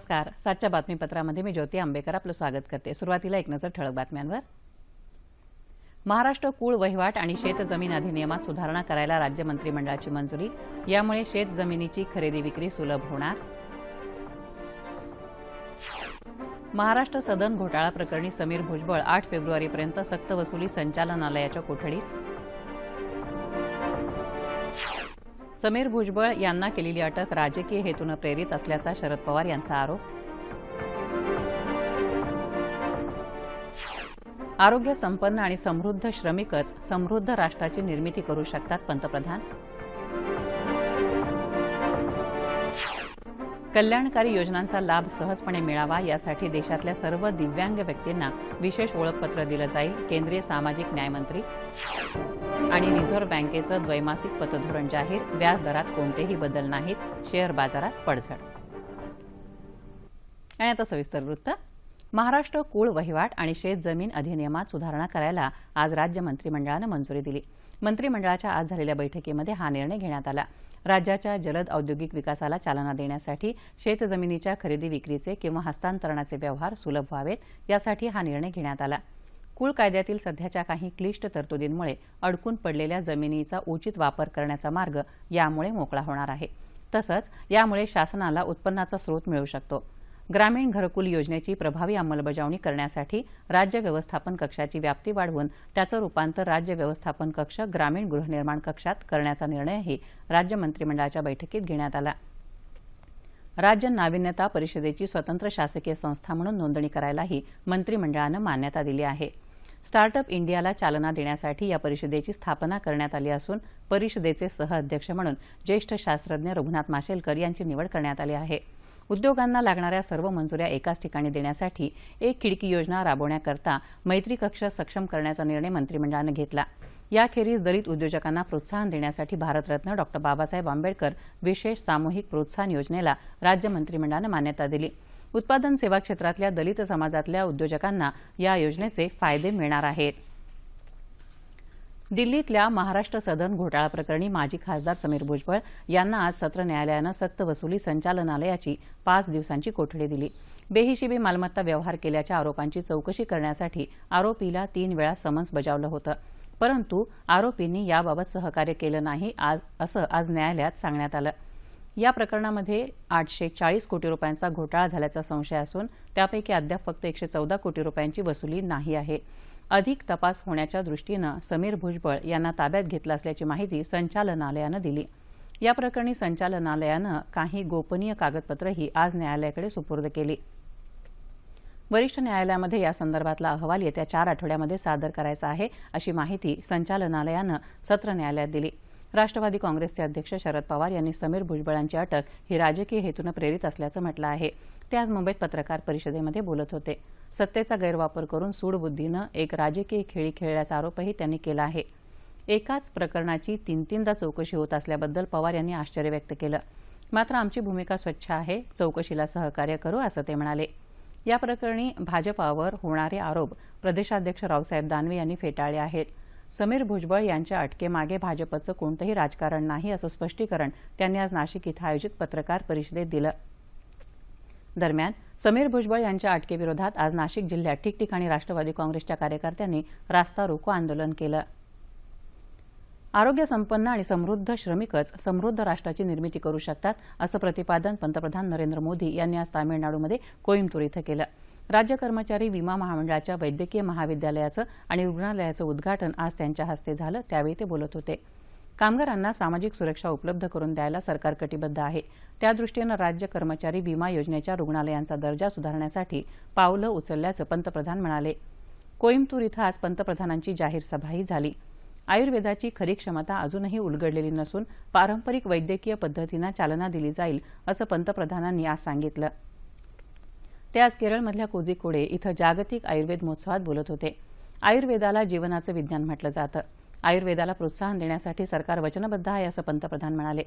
नमस्कार. सातच्या बातमीपत्रामध्ये मी ज्योती आंबेकर आपलं स्वागत करते. सुरुवातीला एक नजर ठळक बातम्यांवर. महाराष्ट्र कुळ वहिवाट आणि शेत जमीन अधिनियमात सुधारणा करायला राज्य मंत्रिमंडळाची मंजुरी. यामुळे शेत जमिनीची खरेदी विक्री सुलभ होणार. महाराष्ट्र सदन घोटाळा प्रकरणी समीर भुजबळ आठ फेब्रुवारीपर्यंत सक्तवसुली संचालनालयाच्या कोठडीत. समीर भुजबळ यांना केलेली अटक राजकीय हेतूनं प्रेरित असल्याचा शरद पवार यांचा आरोप. आरोग्य संपन्न आणि समृद्ध श्रमिकच समृद्ध राष्ट्राची निर्मिती करू शकतात पंतप्रधान. कल्याणकारी योजनांचा लाभ सहजपणे मिळावा यासाठी देशातल्या सर्व दिव्यांग व्यक्तींना विशेष ओळखपत्र दिलं जाईल केंद्रीय सामाजिक न्यायमंत्री. आणि रिझर्व्ह बँकेचं द्वैमासिक पतधोरण जाहीर. व्याजदरात कोणतेही बदल नाहीत. शेअर बाजारात पडझड. आणि आता सविस्तर वृत्त. महाराष्ट्र कुळ वहिवाट आणि शेत जमीन अधिनियमात सुधारणा करायला आज राज्य मंत्रिमंडळानं मंजुरी दिली. मंत्रिमंडळाच्या आज झालेल्या बैठकीमध्ये हा निर्णय घेण्यात आला. राज्याच्या जलद औद्योगिक विकासाला चालना देण्यासाठी शेतजमिनीच्या खरेदी विक्रीचे किंवा हस्तांतरणाचे व्यवहार सुलभ व्हावेत यासाठी हा निर्णय घेण्यात आला. कुळ कायद्यातील सध्याच्या काही क्लिष्ट तरतुदींमुळे अडकून पडलेल्या जमिनीचा उचित वापर करण्याचा मार्ग यामुळे मोकळा होणार आहे. तसंच यामुळे शासनाला उत्पन्नाचा स्रोत मिळू शकतो. ग्रामीण घरकुल योजनेची प्रभावी अंमलबजावणी करण्यासाठी राज्य व्यवस्थापन कक्षाची व्याप्ती वाढवून त्याचं रूपांतर राज्य व्यवस्थापन कक्ष ग्रामीण गृहनिर्माण कक्षात करण्याचा निर्णयही राज्य मंत्रिमंडळाच्या बैठकीत घेण्यात आला. राज्य नाविन्यता परिषदेची स्वतंत्र शासकीय संस्था म्हणून नोंदणी करायलाही मंत्रिमंडळानं मान्यता दिली आहे. स्टार्टअप इंडियाला चालना देण्यासाठी या परिषदेची स्थापना करण्यात आली असून परिषदेचे सहअध्यक्ष म्हणून ज्येष्ठ शास्त्रज्ञ रघुनाथ माशेलकर यांची निवड करण्यात आली आहे. उद्योगांना लागणाऱ्या सर्व मंजुऱ्या एकाच ठिकाणी देण्यासाठी एक खिडकी योजना राबवण्याकरता मैत्री कक्ष सक्षम करण्याचा निर्णय मंत्रिमंडळानं घेतला. याखेरीज दलित उद्योजकांना प्रोत्साहन देण्यासाठी भारतरत्न डॉ बाबासाहेब आंबेडकर विशेष सामूहिक प्रोत्साहन योजनेला राज्य मंत्रिमंडळानं मान्यता दिली. उत्पादन सेवा क्षेत्रातल्या दलित समाजातल्या उद्योजकांना या योजनेचे फायदे मिळणार आहेत. दिल्लीतल्या महाराष्ट्र सदन घोटाळा प्रकरणी माजी खासदार समीर भुजबळ यांना आज सत्र न्यायालयानं सक्तवसुली संचालनालयाची पाच दिवसांची कोठडी दिली. बेहिशेबी मालमत्ता व्यवहार केल्याच्या आरोपांची चौकशी करण्यासाठी आरोपीला तीन वेळा समन्स बजावलं होतं. परंतु आरोपींनी याबाबत सहकार्य केलं नाही आज असं आज न्यायालयात सांगण्यात आलं. या प्रकरणामध्ये आठशे चाळीस कोटी रुपयांचा घोटाळा झाल्याचा संशय असून त्यापैकी अद्याप फक्त एकशे चौदा कोटी रुपयांची वसुली नाही आहे. अधिक तपास होण्याच्या दृष्टीनं समीर भुजबळ यांना ताब्यात घेतलं असल्याची माहिती संचालनालयानं दिली. या प्रकरणी संचालनालयानं काही गोपनीय कागदपत्रही आज न्यायालयाकडे सुपूर्द केली. वरिष्ठ न्यायालयामध्ये या संदर्भातला अहवाल येत्या चार आठवड्यामध्ये सादर करायचा आहे अशी माहिती संचालनालयानं सत्र न्यायालयात दिली. राष्ट्रवादी काँग्रेसचे अध्यक्ष शरद पवार यांनी समीर भुजबळांची अटक ही राजकीय हेतूनं प्रेरित असल्याचं म्हटलं आहे. ते आज मुंबईत पत्रकार परिषदेमध्ये बोलत होते. सत्तेचा गैरवापर करून सूडबुद्धीनं एक राजकीय खेळी खेळल्याचा आरोपही त्यांनी केला आहे. एकाच प्रकरणाची तीन तीनदा चौकशी होत असल्याबद्दल पवार यांनी आश्चर्य व्यक्त केलं. मात्र आमची भूमिका स्वच्छ आहे चौकशीला सहकार्य करू असं ते म्हणाले. या प्रकरणी भाजपावर होणारे आरोप प्रदेशाध्यक्ष रावसाहेब दानवे यांनी फेटाळले आहेत. समीर भुजबळ यांच्या अटकेमागे भाजपचं कोणतंही राजकारण नाही असं स्पष्टीकरण त्यांनी आज नाशिक इथं आयोजित पत्रकार परिषदेत दिलं. दरम्यान समीर भुजबळ यांच्या अटकेविरोधात आज नाशिक जिल्ह्यात ठिकठिकाणी राष्ट्रवादी काँग्रेसच्या कार्यकर्त्यांनी रास्ता रोको आंदोलन केलं. आरोग्य संपन्न आणि समृद्ध श्रमिकच समृद्ध राष्ट्राची निर्मिती करू शकतात असं प्रतिपादन पंतप्रधान नरेंद्र मोदी यांनी आज तामिळनाडूमध्ये कोईमतूर इथं केलं. राज्य कर्मचारी विमा महामंडळाच्या वैद्यकीय महाविद्यालयाचं आणि रुग्णालयाचं उद्घाटन आज त्यांच्या हस्ते झालं त्यावेळी ते बोलत होते. कामगारांना सामाजिक सुरक्षा उपलब्ध करून द्यायला सरकार कटिबद्ध आहे. त्यादृष्टीनं राज्य कर्मचारी विमा योजनेच्या रुग्णालयांचा दर्जा सुधारण्यासाठी पावलं उचलल्याचं पंतप्रधान म्हणाले. कोईमतूर इथं आज पंतप्रधानांची जाहीर सभाही झाली. आयुर्वेदाची खरी क्षमता अजूनही उलगडलेली नसून पारंपरिक वैद्यकीय पद्धतींना चालना दिली जाईल असं पंतप्रधानांनी आज सांगितलं. ते आज केरळमधल्या कोझिकोडे इथं जागतिक आयुर्वेद महोत्सवात बोलत होते. आयुर्वेदाला जीवनाचं विज्ञान म्हटलं जातं. आयुर्वेदाला प्रोत्साहन देण्यासाठी सरकार वचनबद्ध आहे असं पंतप्रधान म्हणाले.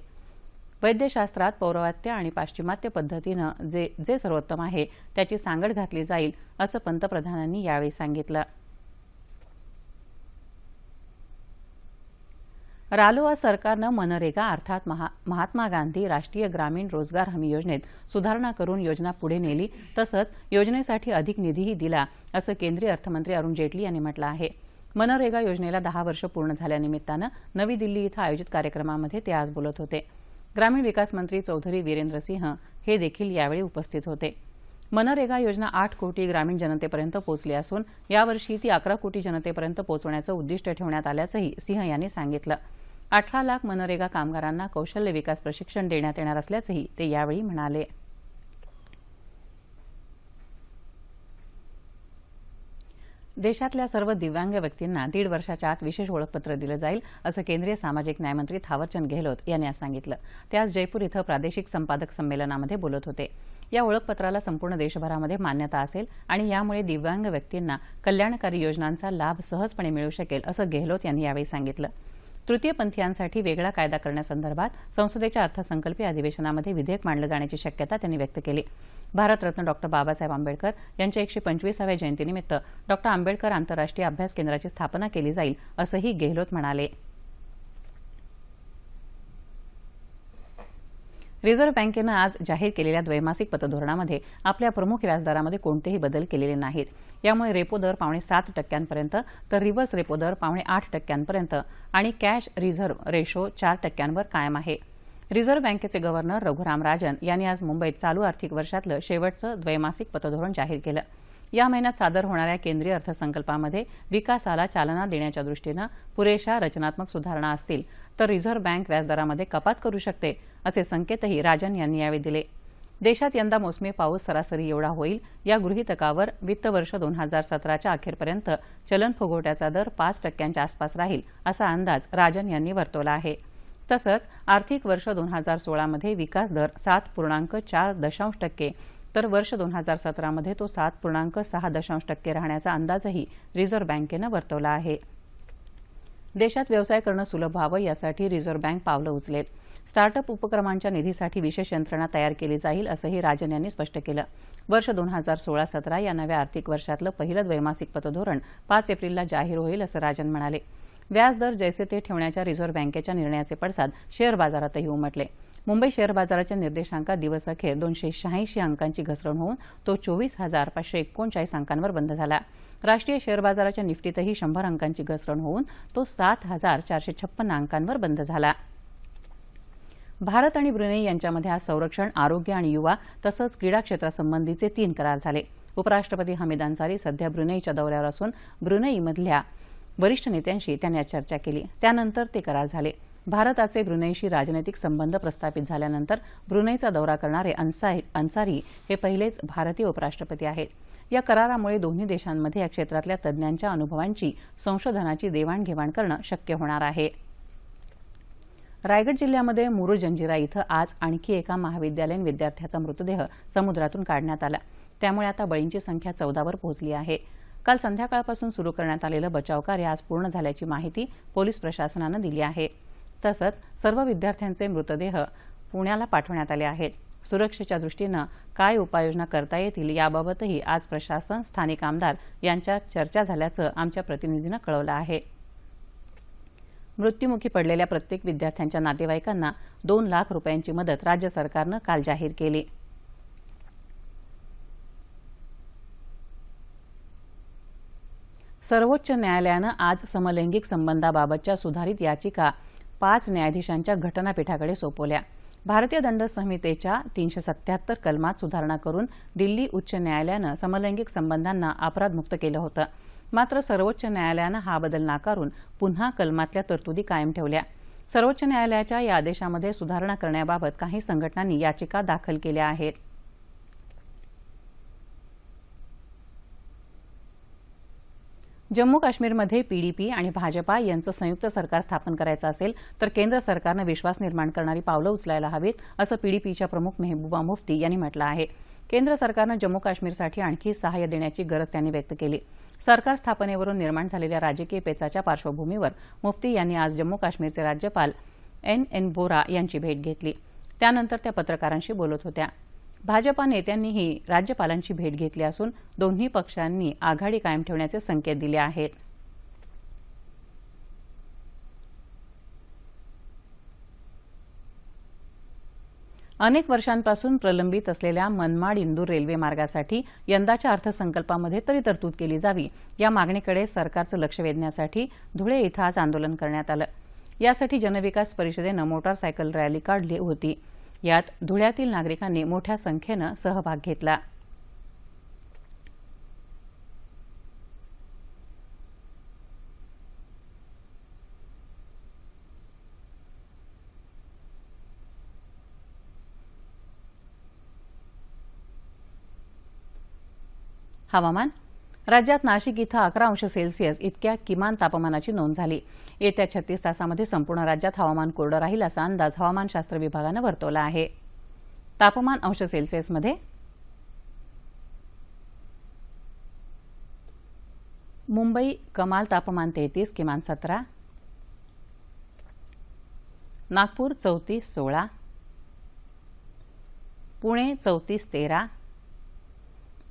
वैद्यशास्त्रात पौरवात्य आणि पाश्चिमात्य पद्धतीनं जे जे सर्वोत्तम आहे त्याची सांगड घातली जाईल असं पंतप्रधानांनी यावेळी सांगितलं. रालोआ सरकारनं मनरेगा अर्थात महा महात्मा गांधी राष्ट्रीय ग्रामीण रोजगार हमी योजनेत सुधारणा करून योजना पुढे नेली तसंच योजनेसाठी अधिक निधीही दिला असं केंद्रीय अर्थमंत्री अरुण जेटली यांनी म्हटलं आहे. मनरेगा योजनेला दहा वर्ष पूर्ण झाल्यानिमित्तानं नवी दिल्ली इथं आयोजित कार्यक्रमामध्ये ते आज बोलत होते. ग्रामीण विकास मंत्री चौधरी वीरेंद्र सिंह हे देखील यावेळी उपस्थित होते. मनरेगा योजना आठ कोटी ग्रामीण जनतेपर्यंत पोहोचली असून यावर्षी ती अकरा कोटी जनतेपर्यंत पोहोचवण्याचं उद्दिष्ट ठेवण्यात आल्याचंही सिंह यांनी सांगितलं. अठरा लाख मनरेगा कामगारांना कौशल्य विकास प्रशिक्षण देण्यात येणार असल्याचंही ते यावेळी म्हणाले. देशातल्या सर्व दिव्यांग व्यक्तींना दीड वर्षाच्या आत विशेष ओळखपत्र दिलं जाईल असं केंद्रीय सामाजिक न्यायमंत्री थावरचंद गेहलोत यांनी आज सांगितलं. ते आज जयपूर इथं प्रादेशिक संपादक संमेलनामध्ये बोलत होते. या ओळखपत्राला संपूर्ण देशभरामध्ये मान्यता असेल आणि यामुळे दिव्यांग व्यक्तींना कल्याणकारी योजनांचा लाभ सहजपणे मिळू शकेल असं गेहलोत यांनी यावेळी सांगितलं. तृतीयपंथीयांसाठी वेगळा कायदा करण्यासंदर्भात संसदेच्या अर्थसंकल्पीय अधिवेशनामध्ये विधेयक मांडलं जाण्याची शक्यता त्यांनी व्यक्त केली. भारतरत्न डॉक्टर बाबासाहेब आंबेडकर यांच्या एकशे पंचवीसाव्या जयंतीनिमित्त डॉक्टर आंबेडकर आंतरराष्ट्रीय अभ्यास केंद्राची स्थापना केली जाईल असंही गेहलोत म्हणाले. रिझर्व्ह बँकेनं आज जाहीर केलेल्या द्वैमासिक पतधोरणामध्ये आपल्या प्रमुख व्याजदरामध्ये कोणतेही बदल केलेले नाहीत. यामुळे रेपो दर पावणे सात टक्क्यांपर्यंत तर रिव्हर्स रेपो दर पावणे आठ टक्क्यांपर्यंत आणि कॅश रिझर्व्ह रेशो चार टक्क्यांवर कायम आहे. रिझर्व्ह बँकेचे गव्हर्नर रघुराम राजन यांनी आज मुंबईत चालू आर्थिक वर्षातलं शेवटचं द्वैमासिक पतधोरण जाहीर केलं. या महिन्यात सादर होणाऱ्या केंद्रीय अर्थसंकल्पामध्ये विकासाला चालना देण्याच्या दृष्टीनं पुरेशा रचनात्मक सुधारणा असतील तर रिझर्व्ह बँक व्याजदरामध्ये कपात करू शकते असे संकेतही राजन यांनी यावेळी दिले. देशात यंदा मोसमी पाऊस सरासरी एवढा होईल या गृहितकावर वित्त वर्ष दोन हजार सतराच्या अखेरपर्यंत चलन फुगवट्याचा दर पाच टक्क्यांच्या आसपास राहील असा अंदाज राजन यांनी वर्तवला आहे. तसंच आर्थिक वर्ष दोन हजार सोळामध्ये विकास दर सात पूर्णांक चार दशांश टक्के तर वर्ष दोन हजार सतरामध्ये तो सात पूर्णांक सहा दशांश टक्के राहण्याचा अंदाजही रिझर्व्ह बँकेनं वर्तवला आहे. देशात व्यवसाय करणं सुलभ व्हावं यासाठी रिझर्व्ह बँक पावलं उचलेल. स्टार्टअप उपक्रमांच्या निधीसाठी विशेष यंत्रणा तयार केली जाईल असंही राजन यांनी स्पष्ट केलं. वर्ष दोन हजार सोळा सतरा या नव्या आर्थिक वर्षातलं पहिलं द्वैमासिक पतधोरण पाच एप्रिलला जाहीर होईल असं राजन म्हणाले. व्याजदर जैसे ते ठेवण्याच्या रिझर्व्ह बँकेच्या निर्णयाचे पडसाद शेअर बाजारातही उमटले. मुंबई शेअर बाजाराच्या निर्देशांकात दिवसअखेर दोनशे शहाऐंशी अंकांची घसरण होऊन तो चोवीस हजार पाचशे एकोणचाळीस अंकांवर बंद झाला. राष्ट्रीय शेअर बाजाराच्या निफ्टीतही शंभर अंकांची घसरण होऊन तो सात हजार चारशे छप्पन्न अंकांवर बंद झाला. भारत आणि ब्रुनेई यांच्यामध्ये आज संरक्षण आरोग्य आणि युवा तसंच क्रीडा क्षेत्रासंबंधीचे तीन करार झाले. उपराष्ट्रपती हमीद अन्सारी सध्या ब्रुनेईच्या दौऱ्यावर असून ब्रुनेईमधल्या वरिष्ठ नेत्यांशी त्यांनी चर्चा केली. त्यानंतर ते करार झाले. भारताचे ब्रुनेईशी राजनैतिक संबंध प्रस्थापित झाल्यानंतर ब्रुनेईचा दौरा करणारे अन्सारी हे पहिलेच भारतीय उपराष्ट्रपती आहेत. या करारामुळे दोन्ही देशांमध्ये या क्षेत्रातल्या तज्ज्ञांच्या अनुभवांची संशोधनाची देवाणघेवाण करणं शक्य होणार आहे. रायगड जिल्ह्यामध्ये मुरुड जंजिरा इथं आज आणखी एका महाविद्यालयीन विद्यार्थ्याचा मृतदेह समुद्रातून काढण्यात आला. त्यामुळे आता बळींची संख्या चौदावर पोहोचली आहे. काल संध्याकाळपासून सुरू करण्यात आलेलं बचावकार्य आज पूर्ण झाल्याची माहिती पोलीस प्रशासनानं दिली आहे. तसंच सर्व विद्यार्थ्यांचे मृतदेह पुण्याला पाठवण्यात आले आहेत. सुरक्षेच्या दृष्टीनं काय उपाययोजना करता येतील याबाबतही आज प्रशासन स्थानिक आमदार यांच्या चर्चा झाल्याचं आमच्या प्रतिनिधीनं कळवलं आहे. मृत्युमुखी पडलेल्या प्रत्येक विद्यार्थ्यांच्या नातेवाईकांना दोन लाख रुपयांची मदत राज्य सरकारनं काल जाहीर केली. सर्वोच्च न्यायालयानं आज समलैंगिक संबंधाबाबतच्या सुधारित याचिका पाच न्यायाधीशांच्या घटनापीठाकडे सोपवल्या. भारतीय दंड संहितेच्या तीनशे सत्याहत्तर कलमात सुधारणा करून दिल्ली उच्च न्यायालयानं समलैंगिक संबंधांना अपराधमुक्त केलं होतं. मात्र सर्वोच्च न्यायालयानं हा बदल नाकारून पुन्हा कलमातल्या तरतुदी कायम ठेवल्या. सर्वोच्च न्यायालयाच्या या आदेशामध्ये सुधारणा करण्याबाबत काही संघटनांनी याचिका दाखल केल्या आहेत. जम्मू काश्मीरमध्ये पीडीपी आणि भाजपा यांचं संयुक्त सरकार स्थापन करायचं असेल तर केंद्र सरकारनं विश्वास निर्माण करणारी पावलं उचलायला हवीत असं पीडीपीच्या प्रमुख मेहबूबा मुफ्ती यांनी म्हटलं आहे. केंद्र सरकारनं जम्मू काश्मीरसाठी आणखी सहाय्य देण्याची गरज त्यांनी व्यक्त केली. सरकार स्थापनेवरून निर्माण झालेल्या राजकीय पेचाच्या पार्श्वभूमीवर मुफ्ती यांनी आज जम्मू काश्मीरचे राज्यपाल एन एन बोरा यांची भेट घेतली. त्यानंतर त्या पत्रकारांशी बोलत होत्या. भाजपा नेत्यांनीही राज्यपालांची भेट घेतली असून दोन्ही पक्षांनी आघाडी कायम ठेवण्याचे संकेत दिले आहेत. अनेक वर्षांपासून प्रलंबित असलेल्या मनमाड इंदूर रेल्वे मार्गासाठी यंदाच्या अर्थसंकल्पामध्ये तरी तरतूद केली जावी या मागणीकडे सरकारचं लक्ष वेधण्यासाठी धुळे इथं आज आंदोलन करण्यात आलं. यासाठी जनविकास परिषदेनं मोटारसायकल रॅली काढली होती. यात धुळ्यातील नागरिकांनी मोठ्या संख्येनं सहभाग घेतला. हवामान राज्यात नाशिक इथं अकरा अंश सेल्सिअस इतक्या किमान तापमानाची नोंद झाली. येत्या छत्तीस तासामध्ये संपूर्ण राज्यात हवामान कोरडं राहील असा अंदाज हवामानशास्त्र विभागानं वर्तवला आहे. तापमान अंश सेल्सिअसमध्ये मुंबई कमाल तापमान तेहतीस किमान सतरा. नागपूर चौतीस सोळा. पुणे चौतीस तेरा.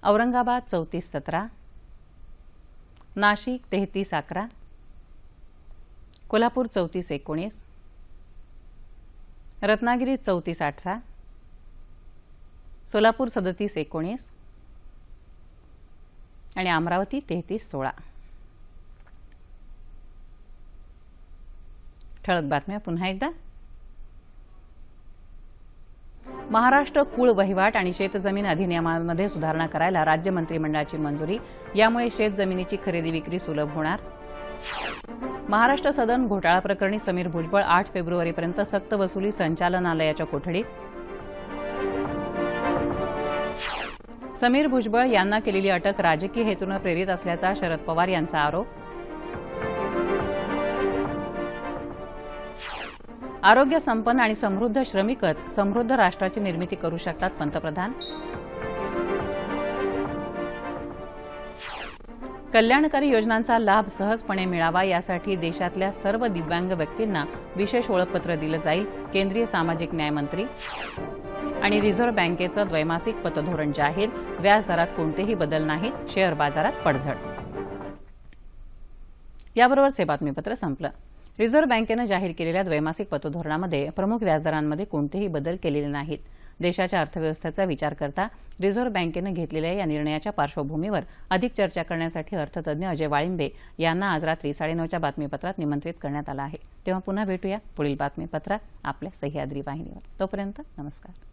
औरंगाबाद चौतीस सतरा. नाशिक तेहतीस अकरा. कोल्हापूर चौतीस एकोणीस. रत्नागिरी चौतीस अठरा. सोलापूर सदतीस एकोणीस. आणि अमरावती तेहतीस सोळा. ठळक बातम्या पुन्हा एकदा. महाराष्ट्र कुळ वहिवाट आणि शेतजमीन अधिनियमामध्ये सुधारणा करायला राज्य मंत्रिमंडळाची मंजुरी. यामुळे शेतजमिनीची खरेदी विक्री सुलभ होणार. महाराष्ट्र सदन घोटाळा प्रकरणी समीर भुजबळ आठ फेब्रुवारीपर्यंत सक्त वसुली संचालनालयाच्या कोठडीत. समीर भुजबळ यांना केलेली अटक राजकीय हेतूनं प्रेरित असल्याचा शरद पवार यांचा आरोप. आरोग्य संपन्न आणि समृद्ध श्रमिकच समृद्ध राष्ट्राची निर्मिती करू शकतात पंतप्रधान. कल्याणकारी योजनांचा लाभ सहजपणे मिळावा यासाठी देशातल्या सर्व दिव्यांग व्यक्तींना विशेष ओळखपत्र दिलं जाईल केंद्रीय सामाजिक न्याय मंत्री. आणि रिझर्व्ह बँकेचं द्वैमासिक पतधोरण जाहीर व्याजदरात कोणतेही बदल नाहीत शेअर बाजारात पडझड. याबरोबरच हे बातमीपत्र संपलं. रिझर्व्ह बँकेनं जाहीर केलेल्या द्वैमासिक पतधोरणामध्ये प्रमुख व्याजदरांमध्ये कोणतेही बदल केलेले नाहीत. देशाच्या अर्थव्यवस्थेचा विचार करता रिझर्व्ह बँकेनं घेतलेल्या या निर्णयाच्या पार्श्वभूमीवर अधिक चर्चा करण्यासाठी अर्थतज्ञ अजय वाळिंबे यांना आज रात्री साडेनऊच्या बातमीपत्रात निमंत्रित करण्यात आलं आहे. तेव्हा पुन्हा भेटूया पुढील बातमीपत्रात आपल्या सह्याद्री वाहिनीवर. तोपर्यंत नमस्कार.